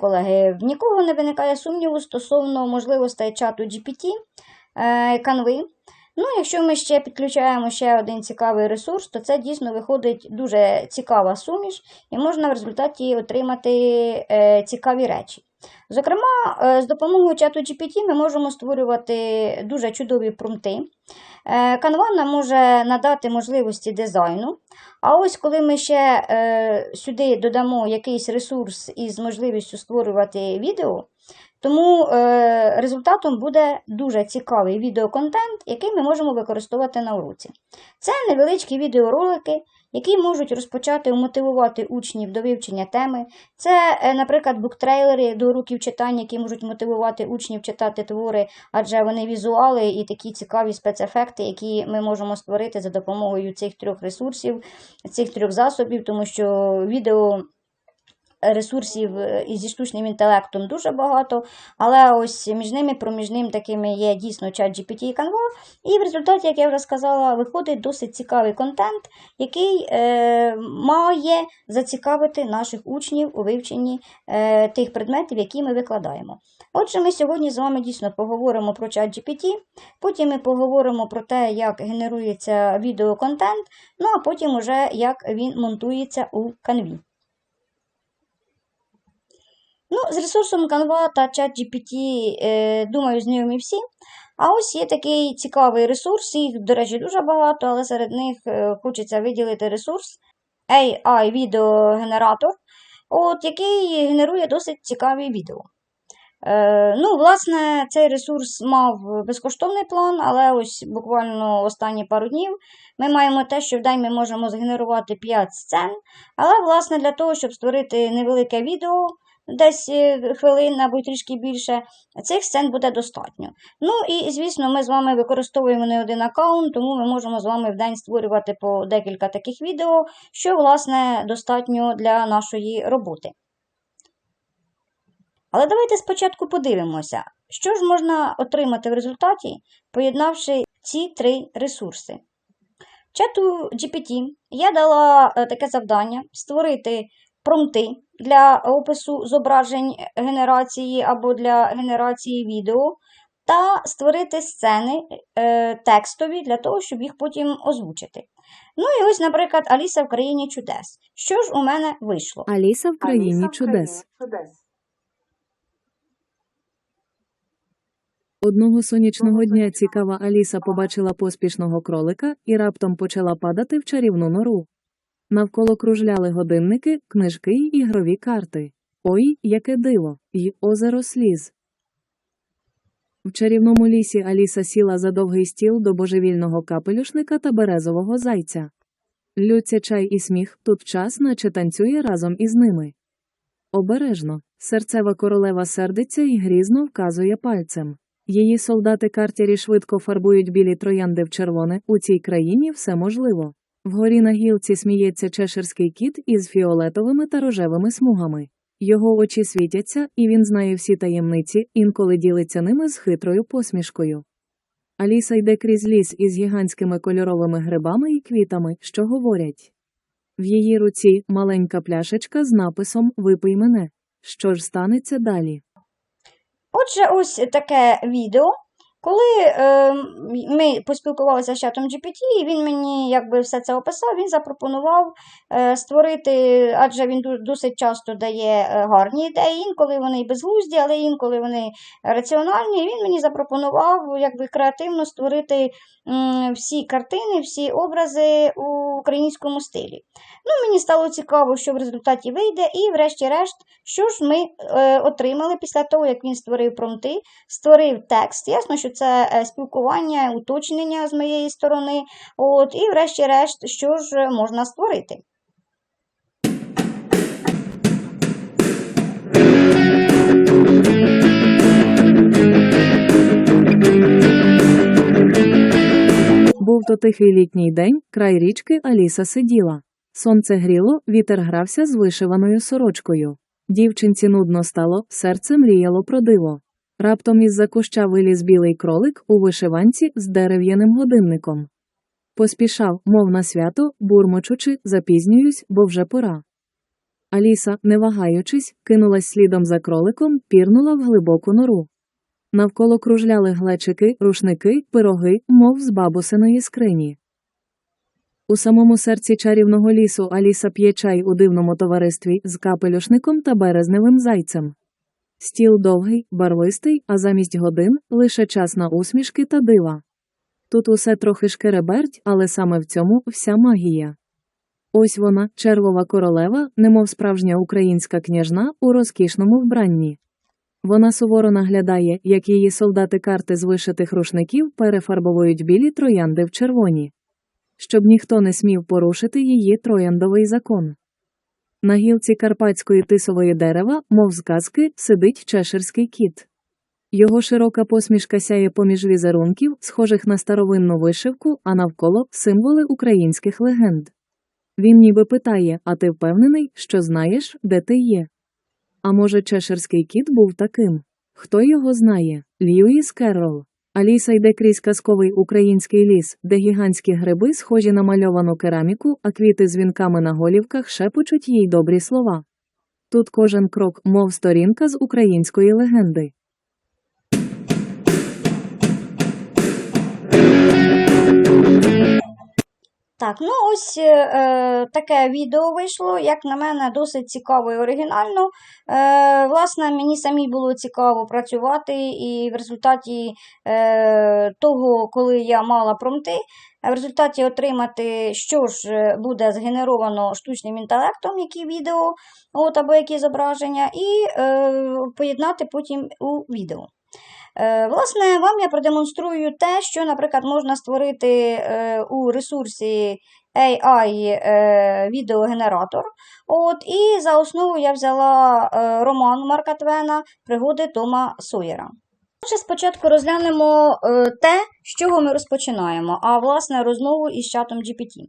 Колеги, в нікого не виникає сумніву стосовно можливостей чату GPT, е, Ну, якщо ми ще підключаємо ще один цікавий ресурс, то це дійсно виходить дуже цікава суміш, і можна в результаті отримати е, цікаві речі. Зокрема, е, з допомогою чату GPT ми можемо створювати дуже чудові промпти. Е, Canva нам може надати можливості дизайну. А ось коли ми ще е, сюди додамо якийсь ресурс із можливістю створювати відео, тому е, результатом буде дуже цікавий відеоконтент, який ми можемо використовувати на уроці. Це невеличкі відеоролики, які можуть розпочати мотивувати учнів до вивчення теми. Це, е, наприклад, буктрейлери до уроків читання, які можуть мотивувати учнів читати твори, адже вони візуали і такі цікаві спецефекти, які ми можемо створити за допомогою цих трьох ресурсів, цих трьох засобів, тому що відео. Ресурсів е, зі штучним інтелектом дуже багато, але ось між ними, проміж ним такими є дійсно чат GPT і Canva. І в результаті, як я вже сказала, виходить досить цікавий контент, який е, має зацікавити наших учнів у вивченні е, тих предметів, які ми викладаємо. Отже, ми сьогодні з вами дійсно поговоримо про чат GPT, потім ми поговоримо про те, як генерується відеоконтент, ну а потім уже як він монтується у Canva. Ну, з ресурсом Canva та ChatGPT, е, думаю, знайомі всі. А ось є такий цікавий ресурс, їх, до речі, дуже багато, але серед них е, хочеться виділити ресурс AI відеогенератор, от, який генерує досить цікаві відео. Е, ну, власне, цей ресурс мав безкоштовний план, але ось буквально останні пару днів ми маємо те, що в день ми можемо згенерувати 5 сцен. Але, власне, для того, щоб створити невелике відео, десь е, хвилин або трішки більше, цих сцен буде достатньо. Ну і, звісно, ми з вами використовуємо не один аккаунт, тому ми можемо з вами в день створювати по декілька таких відео, що, власне, достатньо для нашої роботи. Але давайте спочатку подивимося, що ж можна отримати в результаті, поєднавши ці три ресурси. Чату GPT я дала е, таке завдання створити промпти для опису зображень генерації або для генерації відео, та створити сцени е, текстові для того, щоб їх потім озвучити. Ну і ось, наприклад, Аліса в країні чудес. Що ж у мене вийшло? Аліса в країні чудес. Одного сонячного дня цікава Аліса побачила поспішного кролика і раптом почала падати в чарівну нору. Навколо кружляли годинники, книжки й ігрові карти. Ой, яке диво! й озеро сліз. В чарівному лісі Аліса сіла за довгий стіл до божевільного капелюшника та березового зайця. Лються чай і сміх тут час, наче танцює разом із ними. Обережно, серцева королева сердиться і грізно вказує пальцем. Її солдати картярі швидко фарбують білі троянди в червоне, у цій країні все можливо. Вгорі на гілці сміється чеширський кіт із фіолетовими та рожевими смугами. Його очі світяться, і він знає всі таємниці, інколи ділиться ними з хитрою посмішкою. Аліса йде крізь ліс із гігантськими кольоровими грибами і квітами, що говорять. В її руці маленька пляшечка з написом Випий мене. Що ж станеться далі? Отже, ось таке відео. Коли е, ми поспілкувалися з чатом GPT, він мені якби все це описав, він запропонував е, створити, адже він досить часто дає е, гарні ідеї, інколи вони безглузді, але інколи вони раціональні. Він мені запропонував якби креативно створити м, всі картини, всі образи у українському стилі. Ну, мені стало цікаво, що в результаті вийде, і, врешті-решт, що ж ми е, отримали після того, як він створив промти, створив текст. Ясно, що це е, спілкування, уточнення з моєї сторони. От, і, врешті-решт, що ж можна створити. Був то тихий літній день, край річки Аліса сиділа. Сонце гріло, вітер грався з вишиваною сорочкою. Дівчинці нудно стало, серце мріяло про диво. Раптом із-за куща виліз білий кролик у вишиванці з дерев'яним годинником. Поспішав, мов на свято, бурмочучи, запізнююсь, бо вже пора. Аліса, не вагаючись, кинулась слідом за кроликом, пірнула в глибоку нору. Навколо кружляли глечики, рушники, пироги, мов з бабусиної скрині. У самому серці чарівного лісу Аліса п'є чай у дивному товаристві з капелюшником та березневим зайцем. Стіл довгий, барвистий, а замість годин лише час на усмішки та дива. Тут усе трохи шкереберть, але саме в цьому вся магія. Ось вона, червова королева, немов справжня українська княжна у розкішному вбранні. Вона суворо наглядає, як її солдати карти з вишитих рушників перефарбовують білі троянди в червоні, щоб ніхто не смів порушити її трояндовий закон. На гілці карпатської тисової дерева, мов з казки, сидить чеширський кіт. Його широка посмішка сяє поміж візерунків, схожих на старовинну вишивку, а навколо символи українських легенд. Він ніби питає: А ти впевнений, що знаєш, де ти є? А може, чеширський кіт був таким? Хто його знає? Льюіс Керрол. Аліса йде крізь казковий український ліс, де гігантські гриби схожі на мальовану кераміку, а квіти з вінками на голівках шепочуть їй добрі слова. Тут кожен крок, мов сторінка з української легенди. Так, ну ось е, е, таке відео вийшло, як на мене, досить цікаво і оригінально. Е, власне, мені самі було цікаво працювати, і в результаті е, того, коли я мала промти, в результаті отримати, що ж е, буде згенеровано штучним інтелектом, які відео, от, або які зображення, і е, поєднати потім у відео. Е, Власне, вам я продемонструю те, що, наприклад, можна створити е, у ресурсі AI е, відеогенератор. От, і за основу я взяла роман Марка Твена Пригоди Тома Сойера. Отже, спочатку розглянемо те, з чого ми розпочинаємо, а власне розмову із чатом GPT.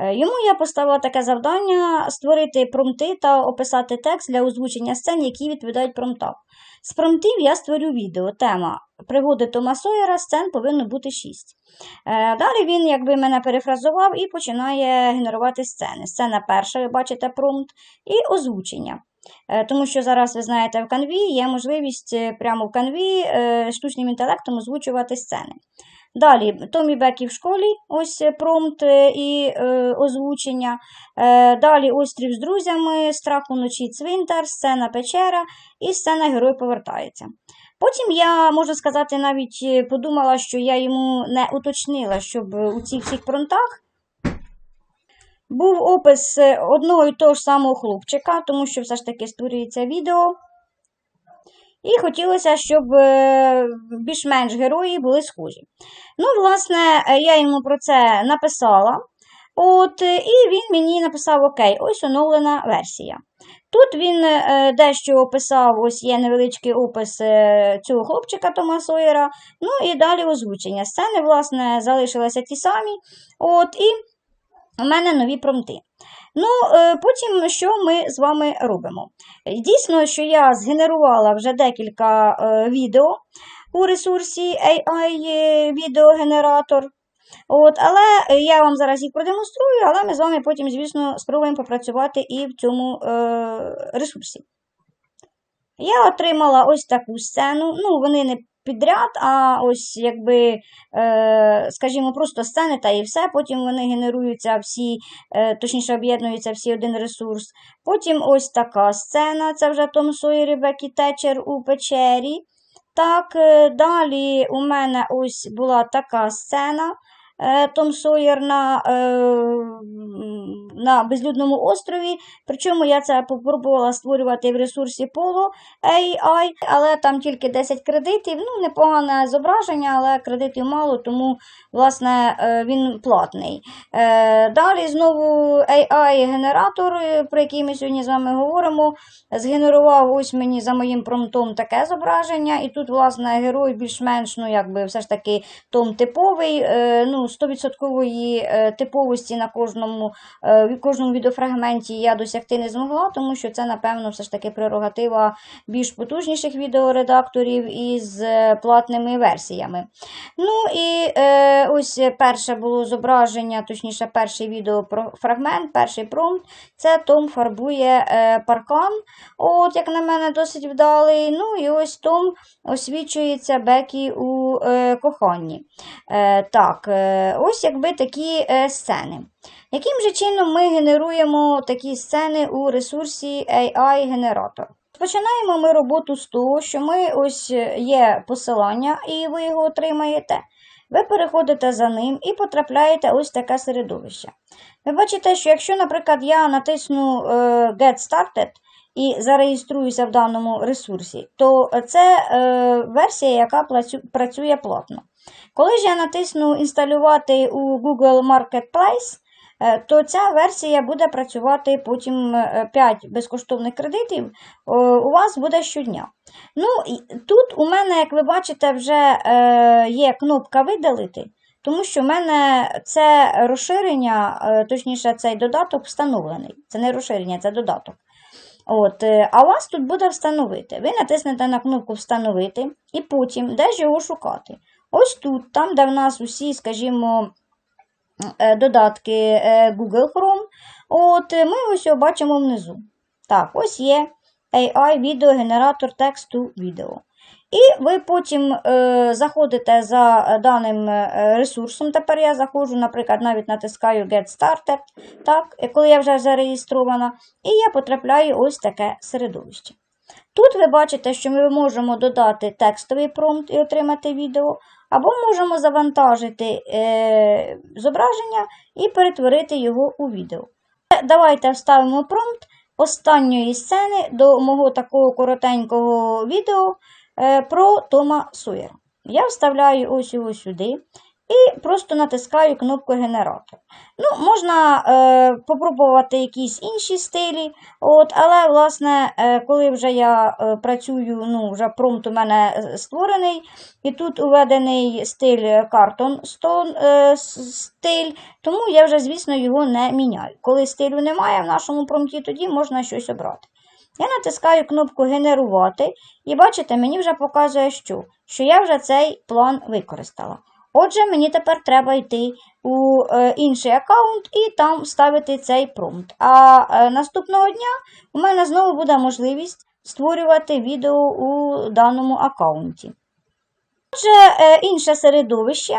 Е, Йому я поставила таке завдання створити промти та описати текст для озвучення сцен, які відповідають промтам. З промтів я створю відео. Тема пригоди Тома Сойера, сцен повинно бути 6. Е, Далі він якби мене перефразував і починає генерувати сцени. Сцена перша, ви бачите промпт, і озвучення. Е, Тому що зараз, ви знаєте, в канві є можливість прямо в канві штучним інтелектом озвучувати сцени. Далі, Томі Бекі в школі, ось е, промпт е, і е, озвучення. Е, далі острів з друзями, страх уночі цвинтар, сцена печера і сцена Герой повертається. Потім я, можу сказати, навіть е, подумала, що я йому не уточнила, щоб у цих всіх промптах був опис одного і того ж самого хлопчика, тому що все ж таки створюється відео. І хотілося, щоб е, більш-менш герої були схожі. Ну, власне, я йому про це написала. От, І він мені написав: Окей, ось оновлена версія. Тут він е, дещо описав, ось є невеличкий опис е, цього хлопчика Тома Сойера. Ну і далі озвучення. Сцени, власне, залишилися ті самі. От, І у мене нові промти. Ну, е, потім що ми з вами робимо? Дійсно, що я згенерувала вже декілька е, відео у ресурсі AI е, відеогенератор. От, але е, я вам зараз їх продемонструю, але ми з вами потім, звісно, спробуємо попрацювати і в цьому е, ресурсі. Я отримала ось таку сцену. Ну, вони не підряд, а ось якби, е, скажімо, просто сцени та і все. Потім вони генеруються всі, е, точніше, об'єднуються всі один ресурс. Потім ось така сцена, це вже Том Сойер і Бекі Тетчер у печері. Так, е, далі у мене ось була така сцена. е, Том Сойер на, е, на безлюдному острові. Причому я це попробувала створювати в ресурсі Polo AI, але там тільки 10 кредитів. Ну, непогане зображення, але кредитів мало, тому власне е, він платний. Е, Далі знову AI-генератор, про який ми сьогодні з вами говоримо, згенерував ось мені за моїм промтом таке зображення. І тут, власне, герой більш-менш, ну, якби все ж таки том типовий, е, ну, 100% е, типовості на кожному в кожному відеофрагменті я досягти не змогла, тому що це, напевно, все ж таки прерогатива більш потужніших відеоредакторів із е, платними версіями. Ну і е, ось перше було зображення, точніше, перший відеофрагмент, перший промпт. Це Том фарбує е, паркан. От, як на мене, досить вдалий. Ну і ось Том освічується Бекі у е, коханні. Е, так, е, ось якби такі е, сцени. Яким же чином ми генеруємо такі сцени у ресурсі AI-генератор? Починаємо ми роботу з того, що ми ось е, є посилання, і ви його отримаєте. Ви переходите за ним і потрапляєте ось таке середовище. Ви бачите, що якщо, наприклад, я натисну е, Get Started і зареєструюся в даному ресурсі, то це е, версія, яка працює платно. Коли ж я натисну інсталювати у Google Marketplace, то ця версія буде працювати потім 5 безкоштовних кредитів е, у вас буде щодня. Ну, тут у мене, як ви бачите, вже е, є кнопка видалити, тому що в мене це розширення, е, точніше, цей додаток встановлений. Це не розширення, це додаток. От, е, а вас тут буде встановити. Ви натиснете на кнопку Встановити і потім де ж його шукати. Ось тут, там, де в нас усі, скажімо, е, додатки е, Google Chrome, от, е, ми ось його бачимо внизу. Так, ось є AI відеогенератор тексту відео. І ви потім е, заходите за е, даним е, ресурсом. Тепер я заходжу, наприклад, навіть натискаю Get Started, так, е, коли я вже зареєстрована, і я потрапляю ось таке середовище. Тут ви бачите, що ми можемо додати текстовий промпт і отримати відео, або можемо завантажити е, зображення і перетворити його у відео. Е, Давайте вставимо промпт останньої сцени до мого такого коротенького відео е, про Тома Сойера. Я вставляю ось його сюди і просто натискаю кнопку генератор. Ну, можна е, попробувати якісь інші стилі, от, але, власне, е, коли вже я е, працюю, ну, вже промпт у мене е, створений, і тут уведений стиль Stone е, стиль, тому я вже, звісно, його не міняю. Коли стилю немає в нашому промпті, тоді можна щось обрати. Я натискаю кнопку Генерувати, і бачите, мені вже показує, що, що я вже цей план використала. Отже, мені тепер треба йти у е, інший аккаунт і там вставити цей промпт. А е, наступного дня у мене знову буде можливість створювати відео у даному аккаунті. Отже, е, інше середовище.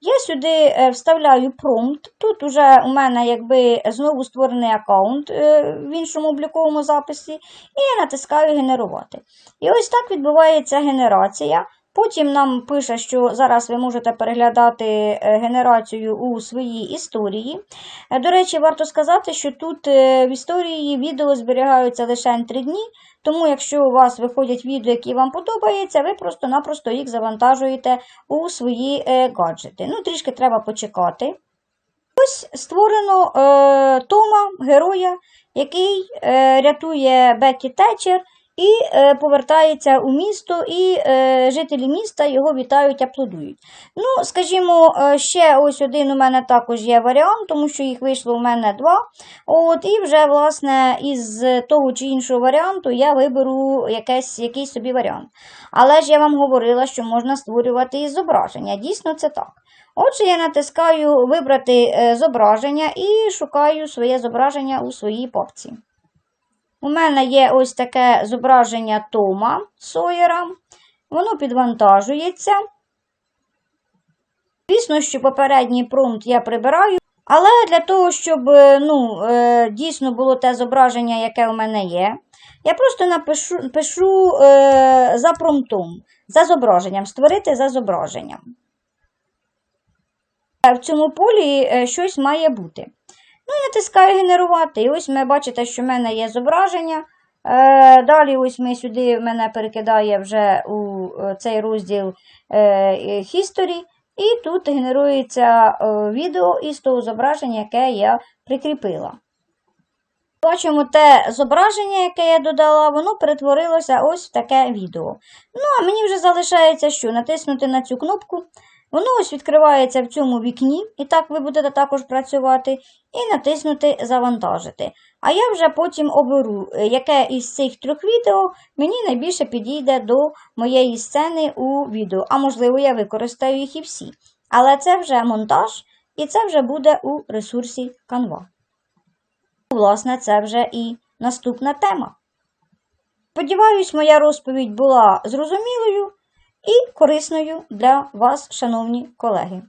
Я сюди вставляю промпт. Тут уже у мене якби знову створений аккаунт в іншому обліковому записі, і натискаю генерувати. І ось так відбувається генерація. Потім нам пише, що зараз ви можете переглядати е, генерацію у своїй історії. Е, До речі, варто сказати, що тут е, в історії відео зберігаються лише 3 дні, тому якщо у вас виходять відео, які вам подобаються, ви просто-напросто їх завантажуєте у свої гаджети. Ну, трішки треба почекати. Ось створено е, Тома, героя, який е, рятує Бекі Тетчер і е, повертається у місто, і е, жителі міста його вітають, аплодують. Ну, скажімо, е, ще ось один у мене також є варіант, тому що їх вийшло у мене два. От, і вже, власне, із того чи іншого варіанту я виберу якесь, якийсь собі варіант. Але ж я вам говорила, що можна створювати і зображення. Дійсно, це так. Отже, я натискаю вибрати е, зображення і шукаю своє зображення у своїй папці. У мене є ось таке зображення Тома Сойера. Воно підвантажується. Звісно, що попередній промпт я прибираю. Але для того, щоб е, ну, е, дійсно було те зображення, яке у мене є, я просто напишу пишу е, за промптом, за зображенням, створити за зображенням. В цьому полі щось має бути. Ну і натискаю генерувати. І ось ми бачите, що в мене є зображення. Е, Далі ось ми сюди мене перекидає вже у е, цей розділ е, History. І тут генерується відео із того зображення, яке я прикріпила. Бачимо те зображення, яке я додала, воно перетворилося ось в таке відео. Ну, а мені вже залишається що? Натиснути на цю кнопку, Воно ось відкривається в цьому вікні, і так ви будете також працювати, і натиснути Завантажити. А я вже потім оберу, е, яке із цих трьох відео мені найбільше підійде до моєї сцени у відео. А можливо, я використаю їх і всі. Але це вже монтаж, і це вже буде у ресурсі Canva. Власне, це вже і наступна тема. Сподіваюсь, моя розповідь була зрозумілою і корисною для вас, шановні колеги.